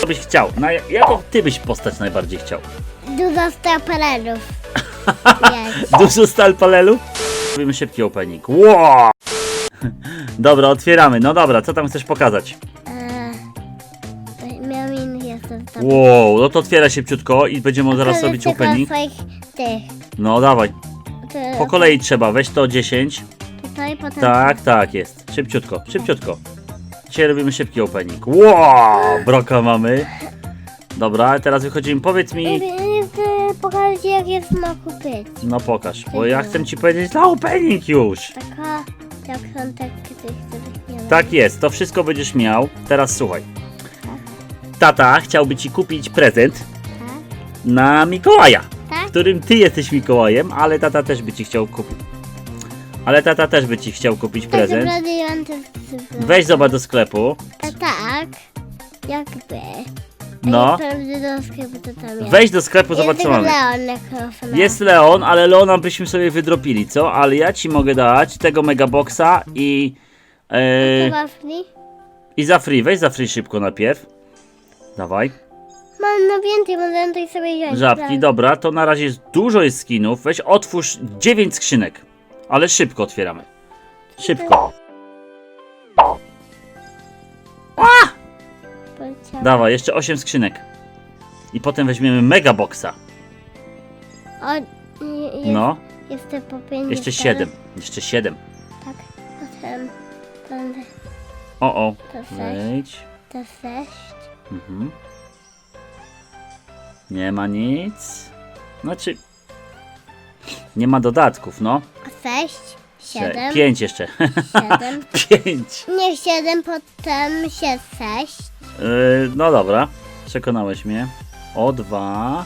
Co byś chciał? Na, jaką ty byś postać najbardziej chciał? Dużo stapelerów. Dużo stal palelu? Robimy szybki opening. Wow! Dobra, otwieramy. No dobra, co tam chcesz pokazać? Eee, miał inny jestem tam. Wow, no to otwiera szybciutko i będziemy zaraz Ale robić tylko opening. swoich tych. No dawaj, po kolei trzeba. Weź to 10. Tutaj, potem... Tak, tak jest. Szybciutko, szybciutko. Dzisiaj robimy szybki opening. Wow, broka mamy. Dobra, teraz wychodzimy. Powiedz mi. Chcę pokazać jak jest ma kupić. No pokaż, bo ja chcę ci powiedzieć na opening już. Taka, jak są takie tych, których nie ma. Tak jest, to wszystko będziesz miał. Teraz słuchaj. Tata chciałby ci kupić prezent Tak? na Mikołaja, Tak? którym ty jesteś Mikołajem, ale tata też by ci chciał kupić. Ale tata też by ci chciał kupić prezent. Tak, cyfry. Weź zobacz do sklepu. A tak, jakby. No. Weź do sklepu, zobacz co mamy. Jest Leon, ale Leona byśmy sobie wydropili, co? Ale ja ci mogę dać tego megaboxa i. E? I za free, weź za free szybko najpierw. Dawaj. Mam no więcej, możemy tutaj sobie wziąć. Żabki, prawda? dobra, to na razie jest, dużo jest skinów. Weź otwórz 9 skrzynek. Ale szybko otwieramy. Szybko. Poleciała. Dawaj, jeszcze 8 skrzynek. I potem weźmiemy megaboxa. O, jest, No, Jeszcze po pięć. jeszcze jest 7. Jeszcze 7. Tak, potem będę O, o. to sześć, Wejdź. to sześć. Mhm. Nie ma nic. Znaczy. Nie ma dodatków, no. Sześć, siedem, 5 jeszcze. siedem. 5. Nie siedem, potem się sześć. Yy, no dobra, przekonałeś mnie. O dwa.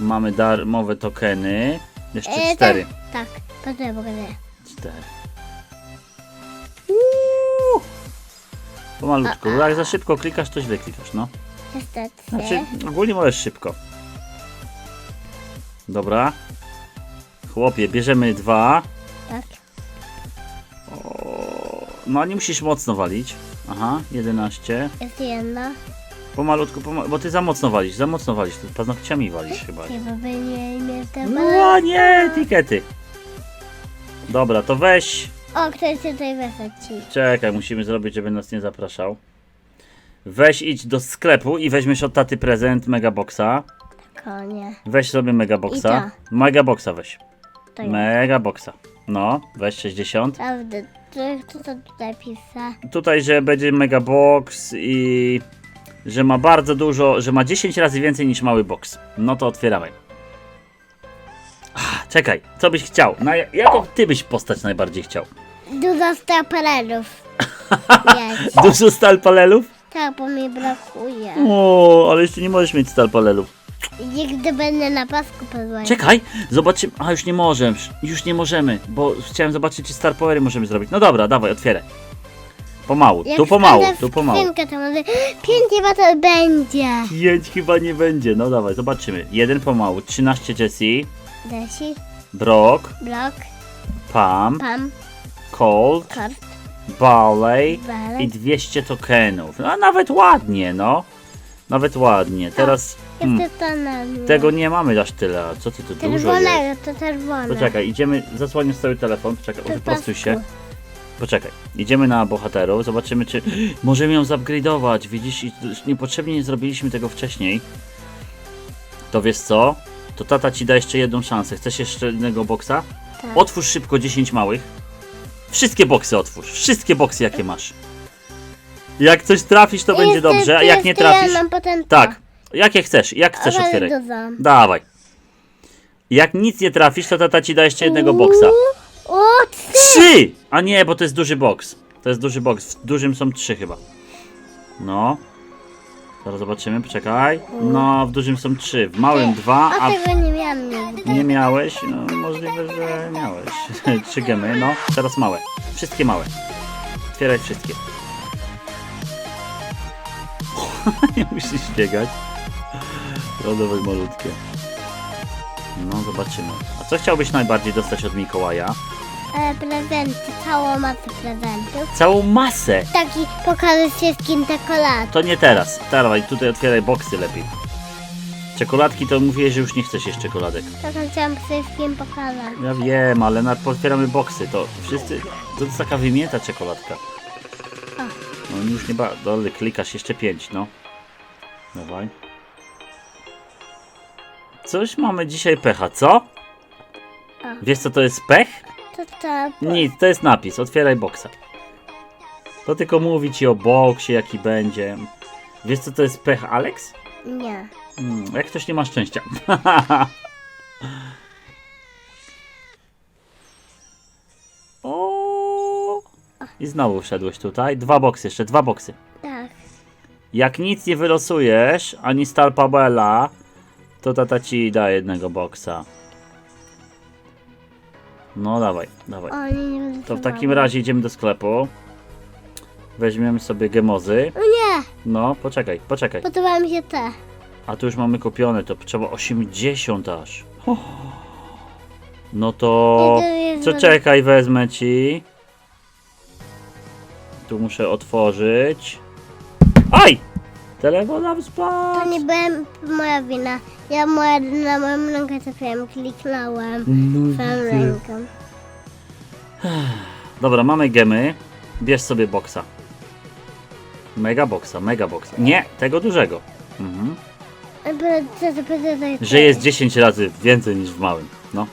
Mamy darmowe tokeny. Jeszcze E, cztery. Tak, potem będę. Cztery. Uuu. Pomalutku. Jak za szybko klikasz, to źle klikasz, no. Niestety. Znaczy, ogólnie możesz szybko. Dobra. Chłopie, bierzemy dwa. Tak. O, no nie musisz mocno walić. Aha, 11. Jest jedna. Pomalutku, pomal bo ty za mocno walisz, za mocno walisz. Ty paznokciami walisz chyba. Chyba by nie No nie, etykiety. Dobra, to weź. O, ktoś się tutaj wysadził. Czekaj, musimy zrobić, żeby nas nie zapraszał. Weź idź do sklepu i weźmiesz od taty prezent Megaboxa. Konie. Weź sobie Megaboxa. Megaboxa weź. To jest. Megaboxa. No, weź 60. Prawda. Co, co to tutaj pisa? Tutaj, że będzie Megabox i że ma bardzo dużo, że ma 10 razy więcej niż mały box. No to otwieramy. Ah, Czekaj, co byś chciał? Na, jaką ty byś postać najbardziej chciał? Dużo stapelerów. Jest. Dużo stal palelów? Tak, bo mi brakuje. O, ale jeszcze nie możesz mieć stal palelów. Nigdy będę na pasku pozwolić. Czekaj, zobaczymy. A już nie możemy, już nie możemy, bo chciałem zobaczyć, czy star powery możemy zrobić. No dobra, dawaj, otwieraj. Pomału, tu pomału, tu pomału. skrzynkę, to może pięć chyba to będzie. Pięć chyba nie będzie. No dawaj, zobaczymy. Jeden pomału, 13 Jessie, Desi, Brock, blok, Pam, pam, Cold, kort, Barley balej. i 200 tokenów. No nawet ładnie, no. Nawet ładnie. Teraz hmm, tego nie mamy aż tyle. A co ty tu dużo jest? To czerwone. Poczekaj, idziemy, zasłonię cały telefon, poczekaj, To wyprostuj się. Poczekaj, idziemy na bohaterów, zobaczymy czy możemy ją zupgrade'ować, widzisz, niepotrzebnie nie zrobiliśmy tego wcześniej. To wiesz co? To tata ci da jeszcze jedną szansę. Chcesz jeszcze jednego boksa? Tak. Otwórz szybko 10 małych. Wszystkie boksy otwórz, wszystkie boksy jakie masz. Jak coś trafisz to będzie dobrze, a jak nie trafisz... Ja. Tak, jakie chcesz, jak chcesz Ale otwieraj. dodam. Dawaj. Jak nic nie trafisz, to tata ci da jeszcze jednego boksa. O, trzy! Trzy! A nie, bo to jest duży boks. To jest duży boks. W dużym są trzy chyba. No. Zaraz zobaczymy, poczekaj. No, w dużym są trzy. W małym dwa, A a tego nie miałam nigdy. nie miałeś? No, możliwe, że miałeś. Trzy gemy, no. Teraz małe. Wszystkie małe. Otwieraj wszystkie. nie musisz biegać. Dawaj malutkie. No, zobaczymy. A co chciałbyś najbardziej dostać od Mikołaja? e, prezenty, całą masę prezentów. Całą masę! Taki pokażę wszystkim czekolad. To nie teraz. Dawaj, tutaj otwieraj boksy lepiej. Czekoladki to mówiłeś, że już nie chcesz jeść czekoladek. To co chciałam wszystkim pokazać. Ja wiem, ale na otwieramy boksy, to wszyscy... To jest taka wymięta czekoladka. No już nie ba... Dole klikasz jeszcze pięć, no. Dawaj. Coś mamy dzisiaj pecha, co? Wiesz co to jest pech? To co? Nic, to jest napis. Otwieraj boksa. To tylko mówi ci o boksie, jaki będzie. Wiesz co to jest pech, Alex? Nie. Hmm, jak ktoś nie ma szczęścia. o! I znowu wszedłeś tutaj. Dwa boksy, jeszcze dwa boksy. Tak. Jak nic nie wylosujesz, ani Star Pabella, to tata ci da jednego boksa. No dawaj, dawaj. Oni nie To w takim razie idziemy do sklepu. Weźmiemy sobie gemozy. O nie! No, poczekaj, poczekaj. Podoba mi się te. A tu już mamy kupione, to trzeba 80 aż. No to... Co czekaj, wezmę ci. Tu muszę otworzyć. Aj! Telefon nam To spadł. nie byłem moja wina. Ja moja, na moją rękę trafiłem, kliknąłem No swoją ręką. Dobra, mamy gemy. Bierz sobie boksa. Mega boksa, mega boksa. Nie, tego dużego. Mhm. To? Że jest 10 razy więcej niż w małym. No.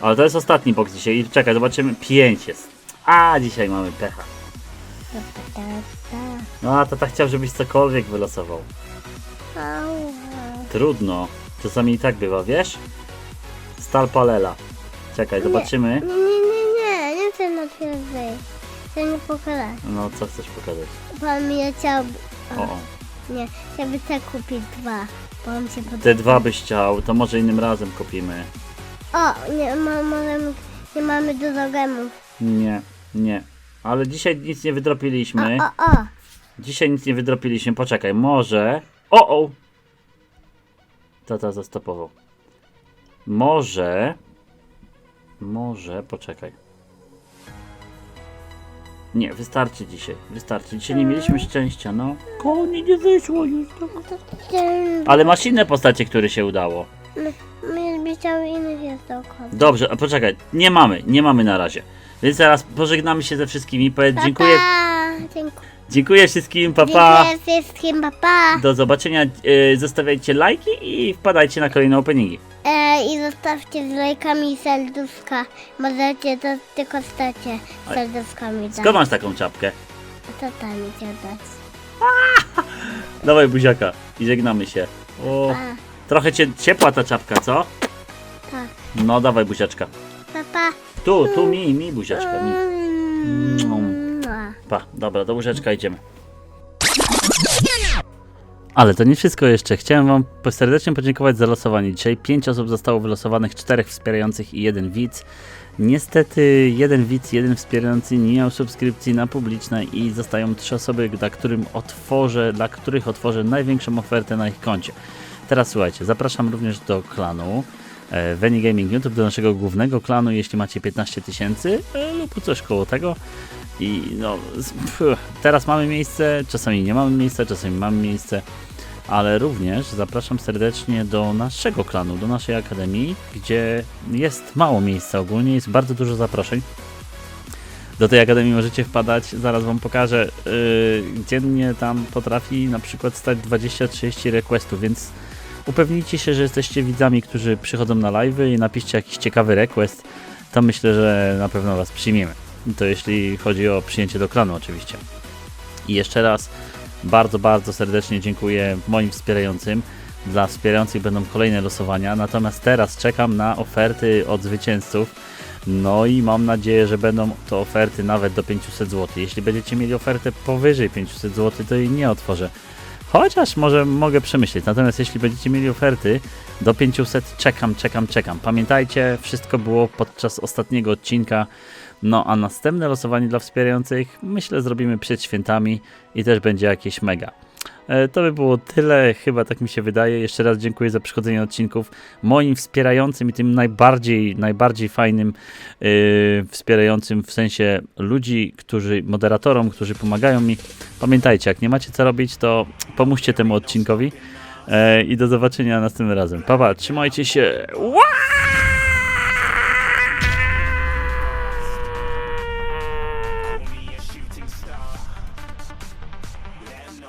Ale to jest ostatni boks dzisiaj. I czekaj, zobaczymy. 5 jest. A, dzisiaj mamy pecha. No, a tata chciał, żebyś cokolwiek wylosował. Trudno. Czasami i tak bywa, wiesz? Stal Palela. Czekaj, zobaczymy. Nie, nie, nie, nie, nie chcę na chwilę wyjść. Chcę nie pokazać. No, co chcesz pokazać? Pan mi chciał... O, o. Nie, chciałby te kupić dwa, bo on się podoba. Te dwa byś chciał, to może innym razem kupimy. O, nie, ma, możemy, nie mamy dużo gemów. Nie, nie. Ale dzisiaj nic nie wydropiliśmy. O, o, o. Dzisiaj nic nie wydropiliśmy. Poczekaj, może. O, o! Tata zastopował. Może. Może, poczekaj. Nie, wystarczy dzisiaj. Wystarczy. Dzisiaj nie mieliśmy szczęścia, no. Koni nie wyszło już. No. To. Ale masz inne postacie, które się udało. My by chciał innych jest dookoła. Dobrze, a poczekaj. Nie mamy, nie mamy na razie. Więc teraz pożegnamy się ze wszystkimi. Powiedz dziękuję. Pa, dziękuję. Dziękuję wszystkim, papa. Dziękuję wszystkim, papa. Do zobaczenia. E, zostawiajcie lajki i wpadajcie na kolejne openingi. E, I zostawcie z lajkami serduszka. Możecie to tylko stacie serduszkami. Skąd masz taką czapkę? To tam idzie dać. Dawaj buziaka i żegnamy się. O, Pa, trochę cię ciepła ta czapka, co? pa, No dawaj buziaczka. papa. Tu, tu mi, mi buziaczka, mi. Pa, dobra, do łóżeczka idziemy. Ale to nie wszystko jeszcze. Chciałem Wam serdecznie podziękować za losowanie. Dzisiaj 5 osób zostało wylosowanych, 4 wspierających i jeden widz. Niestety jeden widz, jeden wspierający nie miał subskrypcji na publiczne i zostają 3 osoby, dla, którym otworzę, dla których otworzę największą ofertę na ich koncie. Teraz słuchajcie, zapraszam również do klanu Veni Gaming YouTube, do naszego głównego klanu, jeśli macie 15 tysięcy e, lub coś koło tego. I no, pff, teraz mamy miejsce, czasami nie mamy miejsca, czasami mamy miejsce, ale również zapraszam serdecznie do naszego klanu, do naszej akademii, gdzie jest mało miejsca ogólnie, jest bardzo dużo zaproszeń. Do tej akademii możecie wpadać, zaraz wam pokażę. Yy, dziennie tam potrafi na przykład stać 20-30 requestów, więc upewnijcie się, że jesteście widzami, którzy przychodzą na live'y i napiszcie jakiś ciekawy request, to myślę, że na pewno was przyjmiemy. To jeśli chodzi o przyjęcie do klanu oczywiście. I jeszcze raz bardzo, bardzo serdecznie dziękuję moim wspierającym. Dla wspierających będą kolejne losowania, natomiast teraz czekam na oferty od zwycięzców. No i mam nadzieję, że będą to oferty nawet do 500 zł. Jeśli będziecie mieli ofertę powyżej 500 zł, to jej nie otworzę. Chociaż może mogę przemyśleć. Natomiast jeśli będziecie mieli oferty do 500, czekam, czekam, czekam. Pamiętajcie, wszystko było podczas ostatniego odcinka. No a następne losowanie dla wspierających myślę zrobimy przed świętami i też będzie jakieś mega. E, To by było tyle, chyba tak mi się wydaje. Jeszcze raz dziękuję za przychodzenie odcinków. Moim wspierającym i tym najbardziej, najbardziej fajnym yy, wspierającym w sensie ludzi, którzy, moderatorom, którzy pomagają mi. Pamiętajcie, jak nie macie co robić, to pomóżcie temu odcinkowi. E, I do zobaczenia następnym razem. Pa, pa trzymajcie się. Ła!